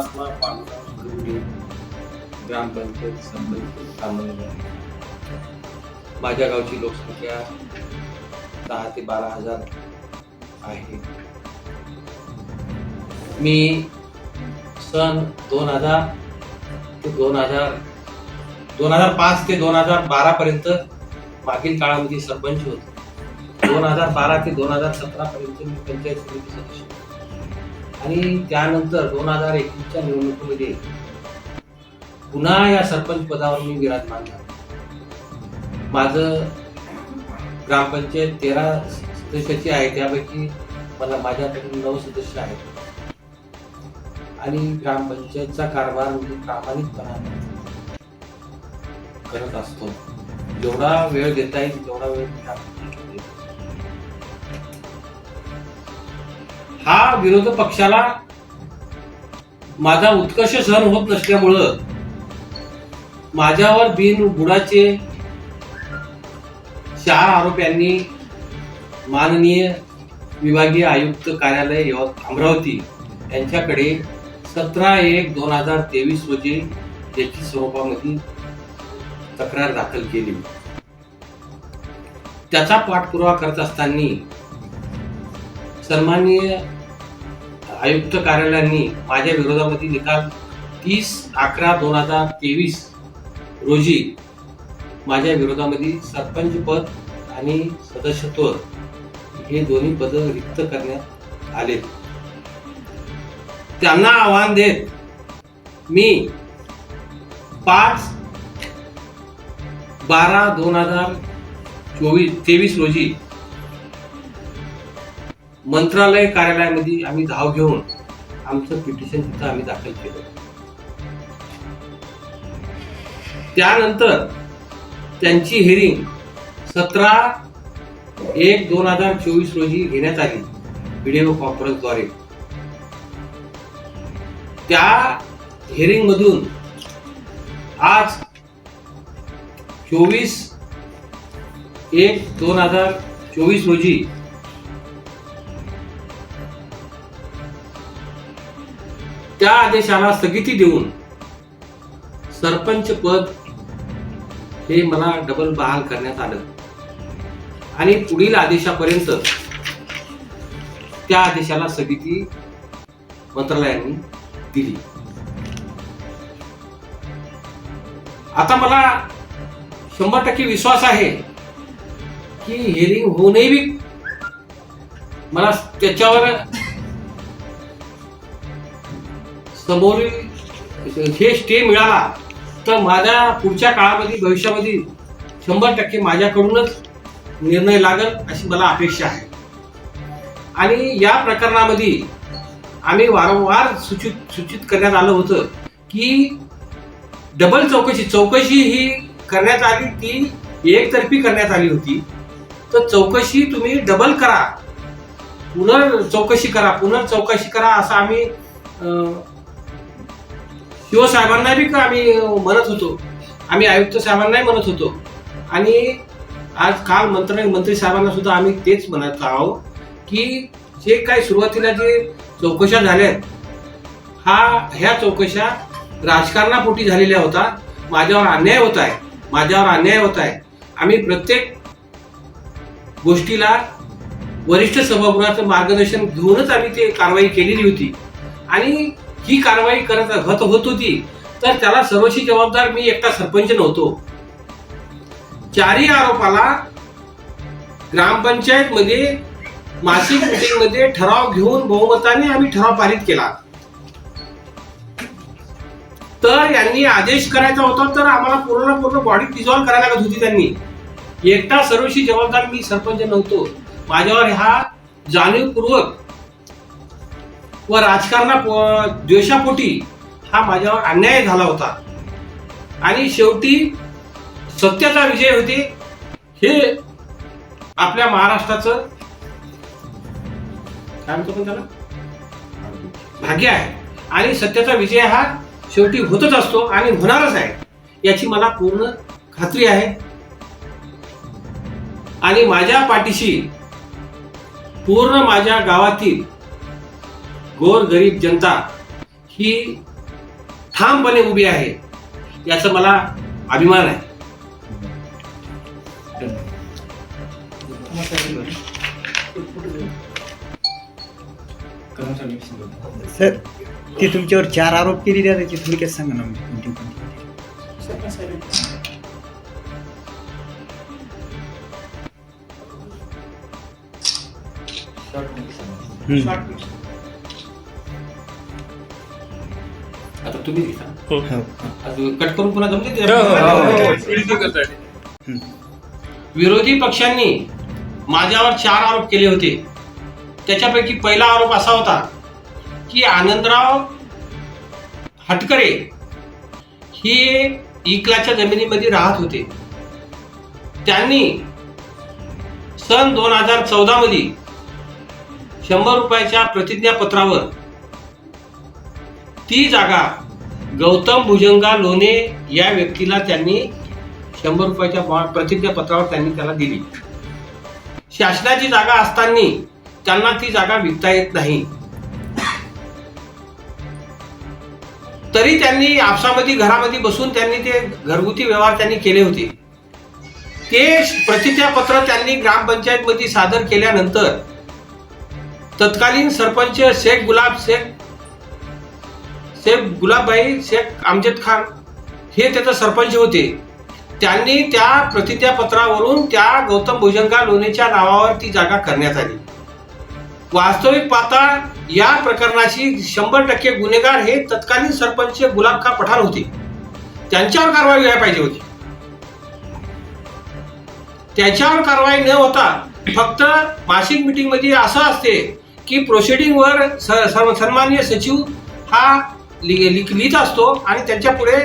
परमात्मा ग्रामपंचायत संबंधित सामान्य माझ्या गावची लोकसंख्या दहा ते बारा हजार आहे. मी सन दोन हजार ते दोन हजार दोन हजार पाच ते दोन हजार बारा पर्यंत मागील काळामध्ये सरपंच होतो. दोन हजार बारा ते दोन हजार सतरा पर्यंत मी पंचायत समिती सदस्य होतो. आणि त्यानंतर दोन हजार एकवीसच्या निवडणुकीमध्ये पुन्हा या सरपंच पदावर मी विराजमान झालो माझं ग्रामपंचायत तेरा सदस्याची आहे त्यापैकी मला माझ्याकडे नऊ सदस्य आहेत. आणि ग्रामपंचायतचा कारभार मी प्रामाणिकपणाने करत असतो. जेवढा वेळ देता येईल तेवढा वेळ हा विरोध पक्षाला माझा उत्कर्ष सहन होत नसल्यामुळं माझ्यावर बिन बुडाचे चार आरोप्यांनी माननीय विभागीय आयुक्त कार्यालय अमरावती यांच्याकडे सतरा एक दोन हजार तेवीस रोजी लेखी स्वरूपामध्ये तक्रार दाखल केली. त्याचा पाठपुरावा करत असताना सन्माननीय आयुक्त कार्यालयांनी माझ्या विरोधामध्ये निकाल तीस अकरा दोन हजार तेवीस रोजी माझ्या विरोधामध्ये सरपंच पद आणि सदस्यत्व हे दोन्ही पद रिक्त करण्यात आले. त्यांना आव्हान देत मी पाच बारा दोन हजार चोवीस तेवीस रोजी मंत्रालय कार्यालयामध्ये आम्ही धाव घेऊन आमचं पिटिशन तिथं आम्ही दाखल केलं. त्यानंतर त्यांची हिअरिंग सतरा एक दोन हजार चोवीस रोजी घेण्यात आली व्हिडिओ कॉन्फरन्सद्वारे त्या हिअरिंगमधून आज चोवीस एक दोन हजार चोवीस रोजी त्या आदेशाला स्थगिती देऊन सरपंच पद हे मला डबल बहाल करण्यात आलं. आणि पुढील आदेशापर्यंत त्या आदेशाला स्थगिती मंत्रालयाने दिली. आता मला शंभर टक्के विश्वास आहे की हिअरिंग होऊनही बी. मला त्याच्यावर समोरील हे स्टे मिळाला तर माझ्या पुढच्या काळामध्ये भविष्यामध्ये शंभर टक्के माझ्याकडूनच निर्णय लागल अशी मला अपेक्षा आहे. आणि या प्रकरणामध्ये आम्ही वारंवार सूचित सूचित करण्यात आलं होतं की डबल चौकशी चौकशी ही करण्यात आली ती एकतर्फी करण्यात आली होती. तर चौकशी तुम्ही डबल करा. पुनर्चौकशी करा पुनर्चौकशी करा असं आम्ही किंवा साहेबांना बी का आम्ही म्हणत होतो. आम्ही आयुक्त साहेबांनाही म्हणत होतो. आणि आज काल मंत्री मंत्री साहेबांना सुद्धा आम्ही तेच म्हणत आहोत की जे काही सुरुवातीला जे चौकशा झाल्यात हा ह्या चौकशा राजकारणापोटी झालेल्या होता. माझ्यावर अन्याय होत आहे. माझ्यावर अन्याय होत आहे. आम्ही प्रत्येक गोष्टीला वरिष्ठ सभागृहाचं मार्गदर्शन घेऊनच आम्ही ते कारवाई केलेली होती. आणि ही कारवाई करत होत होत होती तर त्याला सर्वशी जबाबदार मी एकटा सरपंच नव्हतो. चारही आरोपाला ग्रामपंचायत मध्ये मासिक मीटिंगमध्ये ठराव घेऊन बहुमताने आम्ही ठराव पारित केला. तर यांनी आदेश करायचा होता तर आम्हाला पूर्ण पूर्ण बॉडी डिझॉल्व करायला लागत होती त्यांनी. एकटा सर्वशी जबाबदार मी सरपंच नव्हतो. माझ्यावर हा जाणीवपूर्वक व राजकारणा द्वेषापोटी हा माझ्यावर अन्याय झाला होता. आणि शेवटी सत्याचा विजय होते हे आपल्या महाराष्ट्राचं काय म्हणतो पण त्याला? भाग्य आहे. आणि सत्याचा विजय हा शेवटी होतच असतो आणि होणारच आहे याची मला पूर्ण खात्री आहे. आणि माझ्या पाठीशी पूर्ण माझ्या गावातील गोर गरीब जनता ही ठामपणे उभी आहे याचा मला अभिमान आहे. सर ते तुमच्यावर चार आरोप केलेले आहेत त्याची थोडक्यात सांगा ना म्हणजे कोणते कोणते? हम्म. आता तुम्ही. हो. कट करून पुन्हा जमते हो, हो. विरोधी पक्षांनी माझ्यावर चार आरोप केले होते त्याच्यापैकी पहिला आरोप असा होता की आनंदराव हटकरे ही इकलाच्या जमिनीमध्ये राहत होते त्यांनी सन दोन हजार चौदा मध्ये शंभर रुपयाच्या प्रतिज्ञापत्रावर ती जागा गौतम भुजंगा लोणे या व्यक्तीला त्यांनी शंभर रुपयाच्या प्रतिज्ञापत्रावर त्यांनी त्याला दिली. शासनाची जागा असताना त्यांना ती जागा विकता येत नाही. तरी त्यांनी आपसामध्ये घरामध्ये बसून त्यांनी ते घरगुती व्यवहार त्यांनी केले होते. ते प्रतिज्ञापत्र त्यांनी ग्रामपंचायत मध्ये सादर केल्यानंतर तत्कालीन सरपंच शेख गुलाब शेख ते गुलाबभाई शेख आमजेद खान हे त्याचं सरपंच होते. त्यांनी त्या प्रतिज्ञापत्रावरून त्या गौतम भुजंगा लोणेच्या नावावर ती जागा करण्यात आली. वास्तविक पाहता या प्रकरणाशी शंभर टक्के गुन्हेगार हे तत्कालीन सरपंच गुलाब खा पठाण होते. त्यांच्यावर कारवाई व्हायला पाहिजे होती. त्याच्यावर कारवाई न होता फक्त मासिक मीटिंगमध्ये असं असते की प्रोसिडिंगवर सन्माननीय सचिव हा लिहित असतो आणि त्यांच्या पुढे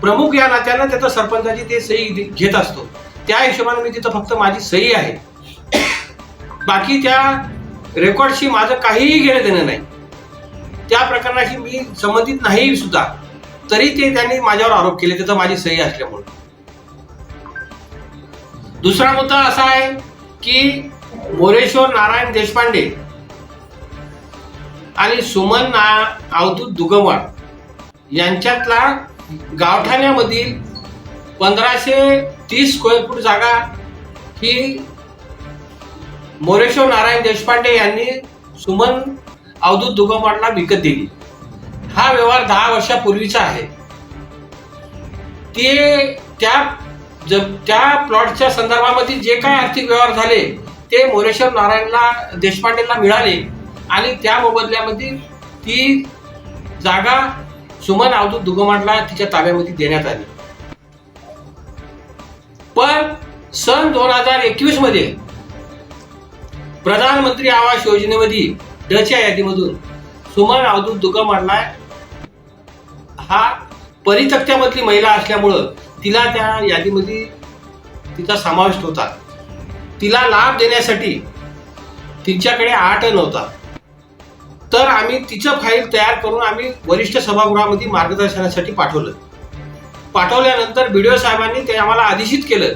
प्रमुख या नात्यानं त्याचं सरपंचाची ते सही घेत असतो. त्या हिशोबाने मी तिथं फक्त माझी सही आहे. बाकी त्या रेकॉर्डशी माझं काहीही घेणं देणं नाही. त्या प्रकरणाशी मी संबंधित नाही सुद्धा. तरी ते त्यांनी माझ्यावर आरोप केले त्याचं माझी सही असल्यामुळे. दुसरा मुद्दा असा आहे की मोरेश्वर नारायण देशपांडे आणि सुमन ना अवधूत दुगमवाड यांच्यातला गावठाण्यामधील पंधराशे तीस स्क्वेअर फूट जागा ही मोरेश्वर नारायण देशपांडे यांनी सुमन अवधूत दुगमवाडला विकत दिली. हा व्यवहार दहा वर्षापूर्वीचा आहे. ते त्या जब त्या प्लॉटच्या संदर्भामध्ये जे काय आर्थिक व्यवहार झाले ते मोरेश्वर नारायणला देशपांडेला मिळाले आणि त्या मोबदल्यामध्ये ती जागा सुमन अवधूत दुगमांडला तिच्या ताब्यामध्ये देण्यात आली. पण सन दोन हजार एकवीसमध्ये प्रधानमंत्री आवास योजनेमध्ये डच्या यादीमधून सुमन अवधूत दुगमांडला हा परितक्त्यामधली महिला असल्यामुळं तिला त्या यादीमध्ये तिचा समाविष्ट होता तिला लाभ देण्यासाठी तिच्याकडे आठ नव्हता. तर आम्ही तिचं फाईल तयार करून आम्ही वरिष्ठ सभागृहामध्ये मार्गदर्शनासाठी पाठवलं. पाठवल्यानंतर बीडीओ साहेबांनी ते आम्हाला आदेशित केलं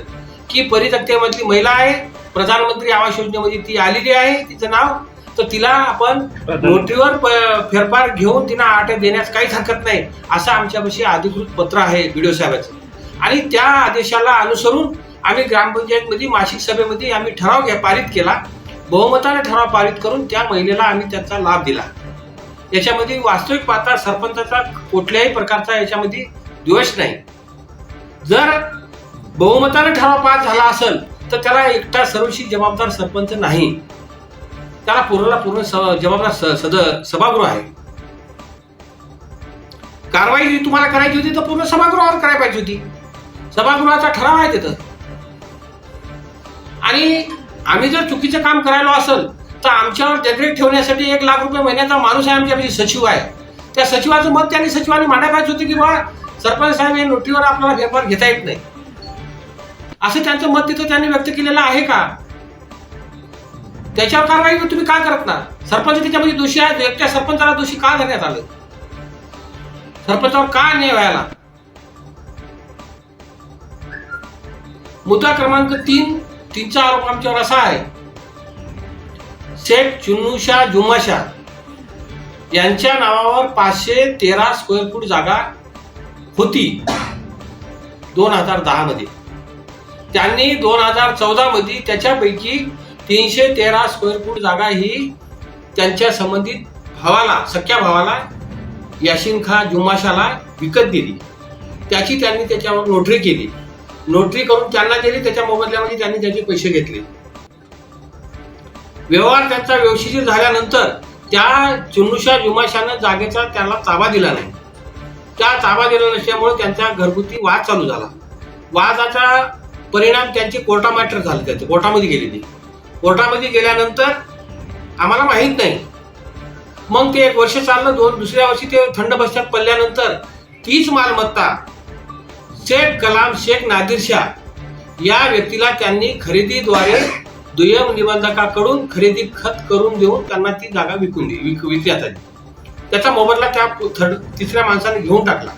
की परितक्त्यामधली महिला आहे प्रधानमंत्री आवास योजनेमध्ये ती आलेली आहे तिचं नाव तर तिला आपण नोटरीवर फेरफार घेऊन तिला आठ देण्यास काहीच हरकत नाही असं आमच्यापाशी अधिकृत पत्र आहे बीडीओ साहेबाचं. आणि त्या आदेशाला अनुसरून आम्ही ग्रामपंचायतमध्ये मासिक सभेमध्ये आम्ही ठराव पारित केला. बहुमताने ठराव पारित करून त्या महिलेला आम्ही त्याचा लाभ दिला. याच्यामध्ये वास्तविक पाहता सरपंचाचा कुठल्याही प्रकारचा याच्यामध्ये द्वेष नाही. जर बहुमताने ठराव पास झाला असेल तर त्याला एकटा सर्वशी जबाबदार सरपंच नाही. त्याला पूर्णला पूर्ण स- जबाबदार सद सभागृह आहे. कारवाई जी तुम्हाला करायची होती तर पूर्ण सभागृहावर करायला पाहिजे होती. सभागृहाचा ठराव आहे तिथं. आणि आम्ही जर चुकीचं काम करायला असेल तर आमच्यावर देखरेख ठेवण्यासाठी एक लाख रुपये महिन्याचा माणूस आहे आमच्यापाशी सचिव आहे. त्या सचिवाचं मत त्यांनी सचिवांनी मांडायला होतं होते की बा सरपंच साहेब हे नोटीवर आपल्याला फेरफार घेता येत नाही. असं त्यांचं मत तिथं त्यांनी व्यक्त केलेलं आहे का? त्याच्यावर कारवाई तुम्ही का करत ना सरपंच त्याच्यामध्ये दोषी आहे एकट्या सरपंचाला दोषी का धरण्यात आलं? सरपंचावर का नाही व्हायला? मुद्दा क्रमांक तीन तीनचा आरोप आमच्यावर असा आहे. शेख चुन्नूशा जुमाशा यांच्या नावावर पाचशे तेरा स्क्वेअर फूट जागा होती दोन हजार दहामध्ये त्यांनी दोन हजार चौदामध्ये त्याच्यापैकी तीनशे तेरा स्क्वेअर फूट जागा ही त्यांच्या संबंधित भावाला सख्या भावाला याशिन खा जुमाशाला विकत दिली. त्याची त्यांनी त्याच्यावर नोटरी केली. नोटरी करून त्यांना दिली त्याच्या मोबदल्यामध्ये त्यांनी त्याचे पैसे घेतले. व्यवहार त्यांचा व्यवस्थित झाल्यानंतर त्या चुनुशा जुमाशानं जागेचा त्याला ताबा दिला नाही. त्या ताबा दिला नसल्यामुळे त्यांचा घरगुती वाद चालू झाला. वादाचा परिणाम त्यांची कोर्टा मॅटर झाले त्याची कोर्टामध्ये गेलेली कोर्टामध्ये गेल्यानंतर आम्हाला माहीत नाही. मग ते एक वर्ष चाललं दोन दुसऱ्या वर्षी ते थंड बसत्यात पडल्यानंतर तीच मालमत्ता शेख कलाम शेख नादिर शाह या व्यक्तीला त्यांनी खरेदीद्वारे दुय्यम निबंधकाकडून खरेदी खत करून देऊन त्यांना ती जागा विकून दिली विक विकली आली. त्याचा मोबदला त्या थर्ड तिसऱ्या माणसाने घेऊन टाकला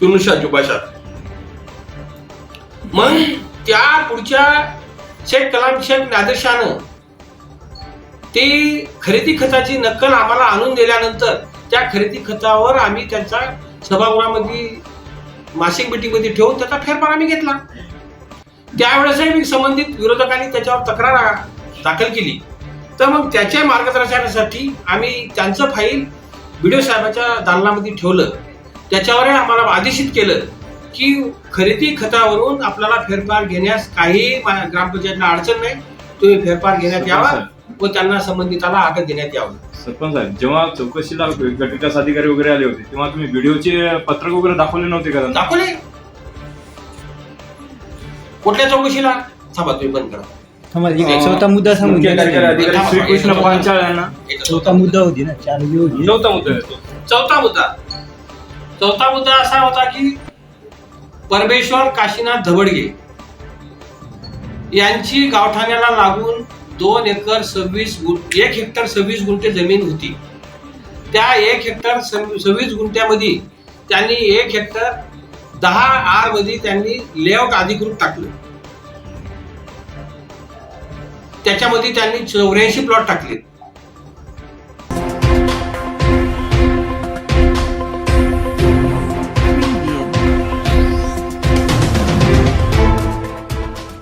चुनुषा जुबाशात मग त्या पुढच्या शेख कलाम शेख नादिर शाहनं ती खरेदी खताची नक्कल आम्हाला आणून दिल्यानंतर त्या खरेदी खतावर आम्ही त्यांचा सभागृहामध्ये मासिक मिटिंगमध्ये ठेवून त्याचा फेरफार आम्ही घेतला. त्यावेळेसही मी संबंधित विरोधकांनी त्याच्यावर तक्रार दाखल केली. तर मग त्याच्या मार्गदर्शनासाठी आम्ही त्यांचं फाईल व्हिडिओ साहेबाच्या दालनामध्ये ठेवलं. त्याच्यावरही आम्हाला आदेशित केलं की खरेदी खतावरून आपल्याला फेरफार घेण्यास काही मा- ग्रामपंचायतला अडचण नाही. तुम्ही फेरफार घेण्यात यावा. व त्यांना संबंधिताला अटक देण्यात यावं. सरपंच साहेब जेव्हा चौकशीला गटविकास अधिकारी वगैरे आले होते तेव्हा तुम्ही व्हिडिओचे पत्रक वगैरे दाखवले नव्हते का? त्यांना? दाखवले. कुठल्या चौकशीला? थांबा तुम्ही बंद करा. थांबा, एक चौथा मुद्दा सांगून मुख्य द्या. कार्यकारी अधिकारी श्रीकृष्ण पांचाळ यांना चौथा मुद्दा होती ना चार होती. नव्हता मुद्दा आहे तो. चौथा मुद्दा. चौथा मुद्दा असा होता की परमेश्वर काशीनाथ धबडगे यांची गावठाण्याला लागून दोन एकर सव्वीस गुंट एक हेक्टर सव्वीस गुंठे जमीन होती. त्या एक हेक्टर सव्वीस गुंठ्यामध्ये त्यांनी एक हेक्टर दहा आरमध्ये त्यांनी लेआउट अधिकृत टाकले. त्याच्यामध्ये त्यांनी चौऱ्याऐंशी प्लॉट टाकले.